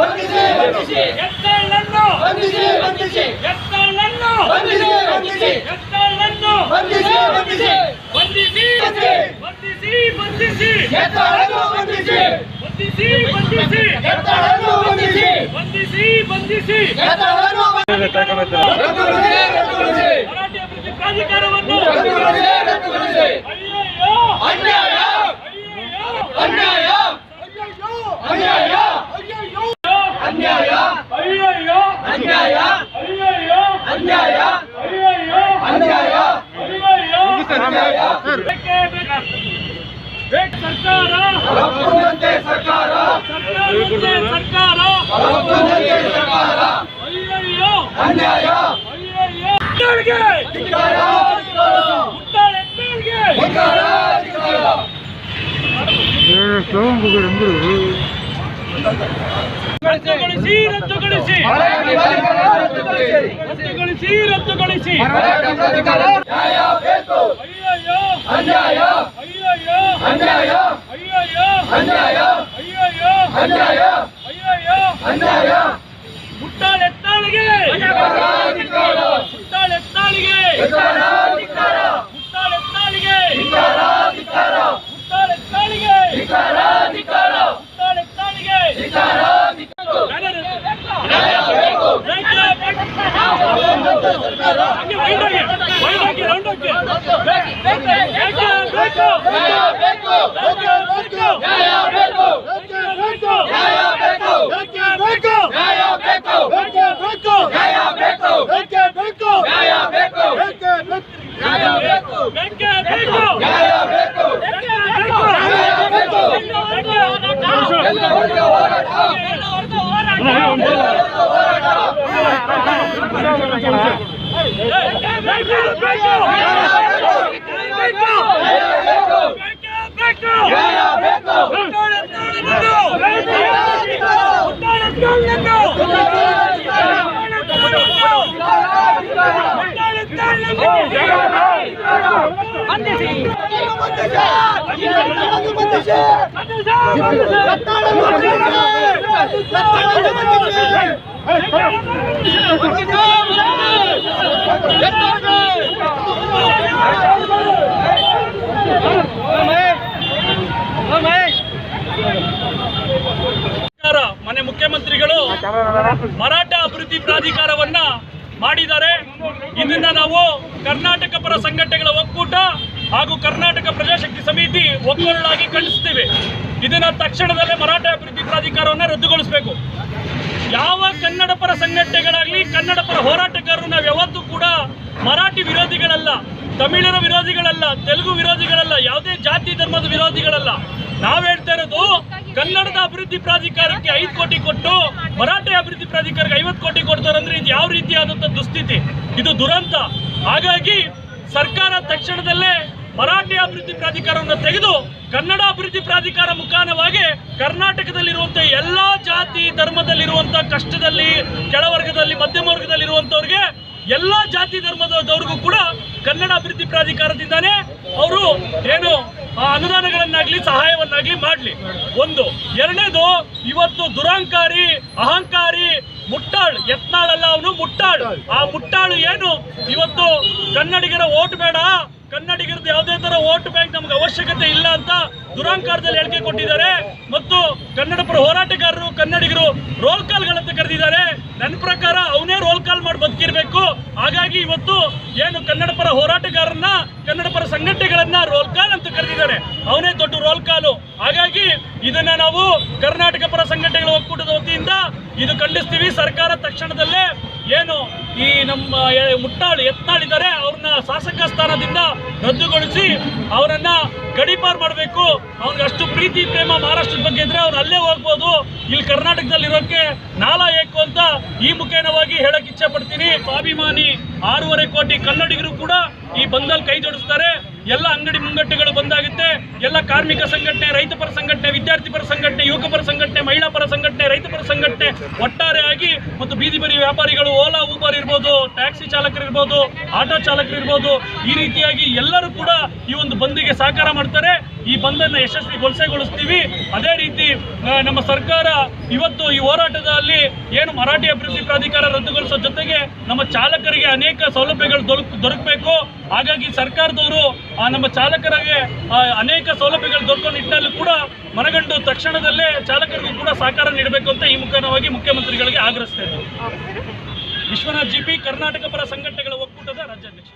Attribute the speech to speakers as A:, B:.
A: ಬಂಧಿಸಿ ಬಂಧಿಸಿ.
B: ಎತ್ತಳನ್ನು ಬಂಧಿಸಿ ಬಂಧಿಸಿ.
A: ಎತ್ತಳನ್ನು ಬಂಧಿಸಿ
B: ಬಂಧಿಸಿ. ಬಂಧಿಸಿ ಬಂಧಿಸಿ.
A: ಬಂಧಿಸಿ
B: ಬಂಧಿಸಿ.
A: ಬಂಧಿಸಿ
B: ಬಂಧಿಸಿ.
A: ಬಂಧಿಸಿ.
B: ಬಂಧಿಸಿ
A: ಬಂಧಿಸಿ.
B: ಬಂಧಿಸಿ. ಬಂಧಿಸಿ ಪ್ರಾಧಿಕಾರವನ್ನು ಸರ್ಕಾರ. ಅಯ್ಯಯ್ಯೋ.
A: ಅನ್ಯಾಯ.
B: ಅಯ್ಯಯ್ಯೋ. ರದ್ದುಗೊಳಿಸಿ ರದ್ದುಗೊಳಿಸಿ.
A: ಅನ್ಯಾಯ.
B: ಅಯ್ಯಯ್ಯ.
A: ಅನ್ಯಾಯ.
B: ಅಯ್ಯಯ್ಯೋ.
A: ಅನ್ಯಾಯ. ಅನ್ಯಾಯ. ಅನ್ಯಾಯ.
B: ಮುಟ್ಟಾಳೆತ್ತಾಳಿಗೆ ಮುಟ್ಟಾಳೆತ್ತಾಳಿಗೆ ಮುಟ್ಟಾಳೆತ್ತಾಳಿಗೆ ಮುಟ್ಟಾಳೆತ್ತಾಳಿಗೆ ಮುಟ್ಟಾಳೆತ್ತಾಳಿಗೆ ಸರ್ಕಾರ Oh, ಮನೆ ಮುಖ್ಯಮಂತ್ರಿಗಳು ಮರಾಠ ಅಭಿವೃದ್ಧಿ ಪ್ರಾಧಿಕಾರವನ್ನ ಮಾಡಿದ್ದಾರೆ. ಇದನ್ನ ನಾವು ಕರ್ನಾಟಕ ಪರ ಸಂಘಟನೆಗಳ ಒಕ್ಕೂಟ ಹಾಗೂ ಕರ್ನಾಟಕ ಪ್ರಜಾಶಕ್ತಿ ಸಮಿತಿ ಒಕ್ಕೊರಳಾಗಿ ಖಂಡಿಸುತ್ತೇವೆ. ಇದನ್ನ ತಕ್ಷಣದಲ್ಲೇ ಮರಾಠ ಅಭಿವೃದ್ಧಿ ಪ್ರಾಧಿಕಾರವನ್ನ ರದ್ದುಗೊಳಿಸಬೇಕು. ಯಾವ ಕನ್ನಡ ಪರ ಸಂಘಟನೆಗಳಾಗಲಿ, ಕನ್ನಡ ಪರ ಹೋರಾಟಗಾರರು, ನಾವು ಯಾವತ್ತೂ ಕೂಡ ಮರಾಠಿ ವಿರೋಧಿಗಳಲ್ಲ, ತಮಿಳರ ವಿರೋಧಿಗಳಲ್ಲ, ತೆಲುಗು ವಿರೋಧಿಗಳಲ್ಲ, ಯಾವುದೇ ಜಾತಿ ಧರ್ಮದ ವಿರೋಧಿಗಳಲ್ಲ. ನಾವು ಹೇಳ್ತಾ ಇರೋದು, ಕನ್ನಡದ ಅಭಿವೃದ್ಧಿ ಪ್ರಾಧಿಕಾರಕ್ಕೆ ಐದು ಕೋಟಿ ಕೊಟ್ಟು, ಮರಾಠಿ ಅಭಿವೃದ್ಧಿ ಪ್ರಾಧಿಕಾರಕ್ಕೆ ಐವತ್ತು ಕೋಟಿ ಕೊಡ್ತಾರೆ ಅಂದ್ರೆ ಇದು ಯಾವ ರೀತಿಯಾದಂಥ ದುಸ್ಥಿತಿ? ಇದು ದುರಂತ. ಹಾಗಾಗಿ ಸರ್ಕಾರ ತಕ್ಷಣದಲ್ಲೇ ಮರಾಠಿ ಅಭಿವೃದ್ಧಿ ಪ್ರಾಧಿಕಾರವನ್ನು ತೆಗೆದು ಕನ್ನಡ ಅಭಿವೃದ್ಧಿ ಪ್ರಾಧಿಕಾರ ಮುಖಾನವಾಗಿ ಕರ್ನಾಟಕದಲ್ಲಿರುವಂತಹ ಎಲ್ಲಾ ಜಾತಿ ಧರ್ಮದಲ್ಲಿರುವಂಥ ಕಷ್ಟದಲ್ಲಿ ಕೆಳವರ್ಗದಲ್ಲಿ ಮಧ್ಯಮ ವರ್ಗದಲ್ಲಿರುವಂಥವ್ರಿಗೆ ಎಲ್ಲಾ ಜಾತಿ ಧರ್ಮದವ್ರಿಗೂ ಕೂಡ ಕನ್ನಡ ಅಭಿವೃದ್ಧಿ ಪ್ರಾಧಿಕಾರದಿಂದಾನೇ ಅವರು ಏನು ಆ ಅನುದಾನಗಳನ್ನಾಗ್ಲಿ, ಸಹಾಯವನ್ನಾಗ್ಲಿ ಮಾಡ್ಲಿ. ಒಂದು. ಎರಡನೇದು, ಇವತ್ತು ದುರಾಂಕಾರಿ, ಅಹಂಕಾರಿ, ಮುಟ್ಟಾಳ್ ಯತ್ನಾಳಲ್ಲ ಅವನು ಮುಟ್ಟಾಳ್. ಆ ಮುಟ್ಟಾಳು ಏನು? ಇವತ್ತು ಕನ್ನಡಿಗರ ಓಟ್ ಬೇಡ ಕನ್ನಡಿಗರದ್ದು ಯಾವುದೇ ತರ ವೋಟ್ ಬ್ಯಾಂಕ್ ನಮ್ಗೆ ಅವಶ್ಯಕತೆ ಇಲ್ಲ ಅಂತ ದುರಾಂಕಾರದಲ್ಲಿ ಹೇಳಿಕೆ ಕೊಟ್ಟಿದ್ದಾರೆ. ಮತ್ತು ಕನ್ನಡ ಪರ ಹೋರಾಟಗಾರರು, ಕನ್ನಡಿಗರು ರೋಲ್ ಕಾಲ್ಗಳಂತ ಕರೆದಿದ್ದಾರೆ. ನನ್ನ ಪ್ರಕಾರ ಅವನೇ ರೋಲ್ ಕಾಲ್ ಮಾಡಿ ಬದುಕಿರ್ಬೇಕು. ಹಾಗಾಗಿ ಇವತ್ತು ಏನು ಕನ್ನಡ ಪರ ಹೋರಾಟಗಾರರನ್ನ ಕನ್ನಡ ಪರ ಸಂಘಟನೆಗಳನ್ನ ರೋಲ್ ಕಾಲ್ ಅಂತ ಕರೆದಿದ್ದಾರೆ. ಅವನೇ ದೊಡ್ಡ ರೋಲ್ ಕಾಲು ಹಾಗಾಗಿ ಇದನ್ನ ನಾವು ಕರ್ನಾಟಕ ಪರ ಸಂಘಟನೆಗಳ ಒಕ್ಕೂಟದ ವತಿಯಿಂದ ಇದು ಖಂಡಿಸ್ತೀವಿ. ಸರ್ಕಾರ ತಕ್ಷಣದಲ್ಲೇ ಏನು ಈ ನಮ್ಮ ಮುಟ್ಟಾಳು ಯತ್ನಾಳಿದ್ದಾರೆ ಅವ್ರನ್ನ ಶಾಸಕ ಸ್ಥಾನದಿಂದ ರದ್ದುಗೊಳಿಸಿ ಅವರನ್ನ ಗಡಿಪಾರು ಮಾಡಬೇಕು. ಅವ್ನಿಗೆ ಅಷ್ಟು ಪ್ರೀತಿ, ಪ್ರೇಮ ಮಹಾರಾಷ್ಟ್ರದ ಬಗ್ಗೆ ಇದ್ರೆ ಅವ್ರು ಅಲ್ಲೇ ಹೋಗ್ಬೋದು. ಇಲ್ಲಿ ಕರ್ನಾಟಕದಲ್ಲಿ ಇರೋಕ್ಕೆ ನಾಲ ಏಕು ಅಂತ ಈ ಮುಖೇನವಾಗಿ ಹೇಳಕ್ ಇಚ್ಛೆ ಪಡ್ತೀನಿ. ಸ್ವಾಭಿಮಾನಿ. ಆರೂವರೆ ಕೋಟಿ ಕನ್ನಡಿಗರು ಕೂಡ ಈ ಬಂದಲ್ಲಿ ಕೈ ಜೋಡಿಸ್ತಾರೆ. ಎಲ್ಲ ಅಂಗಡಿ ಮುಂಗಟ್ಟುಗಳು ಬಂದಾಗುತ್ತೆ. ಎಲ್ಲ ಕಾರ್ಮಿಕ ಸಂಘಟನೆ, ರೈತ ಪರ ಸಂಘಟನೆ, ವಿದ್ಯಾರ್ಥಿ ಪರ ಸಂಘಟನೆ, ಯುವಕ ಪರ ಸಂಘಟನೆ, ಮಹಿಳಾ ಪರ ಸಂಘಟನೆ, ರೈತ ಪರ ಸಂಘಟನೆ ಒಟ್ಟಾರೆಯಾಗಿ ಮತ್ತು ಬೀದಿ ಬರಿ ವ್ಯಾಪಾರಿಗಳು ಓಲಾ, ಊಬರ್ ಇರ್ಬೋದು, ಟ್ಯಾಕ್ಸಿ ಚಾಲಕರು ಇರ್ಬೋದು, ಆಟೋ ಚಾಲಕರು ಇರ್ಬೋದು, ಈ ರೀತಿಯಾಗಿ ಎಲ್ಲರೂ ಕೂಡ ಈ ಒಂದು ಬಂದಿಗೆ ಸಹಕಾರ ಮಾಡ್ತಾರೆ. ಈ ಬಂದನ್ನು ಯಶಸ್ವಿಗೊಳಿಸಗೊಳಿಸ್ತೀವಿ. ಅದೇ ರೀತಿ ನಮ್ಮ ಸರ್ಕಾರ ಇವತ್ತು ಈ ಹೋರಾಟದಲ್ಲಿ ಏನು ಮರಾಠಿ ಅಭಿವೃದ್ಧಿ ಪ್ರಾಧಿಕಾರ ರದ್ದುಗೊಳಿಸೋ ಜೊತೆಗೆ ನಮ್ಮ ಚಾಲಕರಿಗೆ ಅನೇಕ ಸೌಲಭ್ಯಗಳು ದೊರಕ್ ದೊರಕಬೇಕು. ಹಾಗಾಗಿ ಸರ್ಕಾರದವರು ನಮ್ಮ ಚಾಲಕರಿಗೆ ಅನೇಕ ಸೌಲಭ್ಯಗಳು ದೊರಕೋ ನಿಟ್ಟಿನಲ್ಲಿ ಕೂಡ ಮನಗಂಡು ತಕ್ಷಣದಲ್ಲೇ ಚಾಲಕರಿಗೂ ಕೂಡ ಸಹಕಾರ ನೀಡಬೇಕು ಅಂತ ಈ ಮುಖಾನವಾಗಿ ಮುಖ್ಯಮಂತ್ರಿಗಳಿಗೆ ಆಗ್ರಹಿಸ್ತೇನೆ. ವಿಶ್ವನಾಥ್ ಜಿ ಪಿ ಕರ್ನಾಟಕ ಪರ ಸಂಘಟನೆಗಳ ಒಕ್ಕೂಟದ ರಾಜ್ಯಾಧ್ಯಕ್ಷ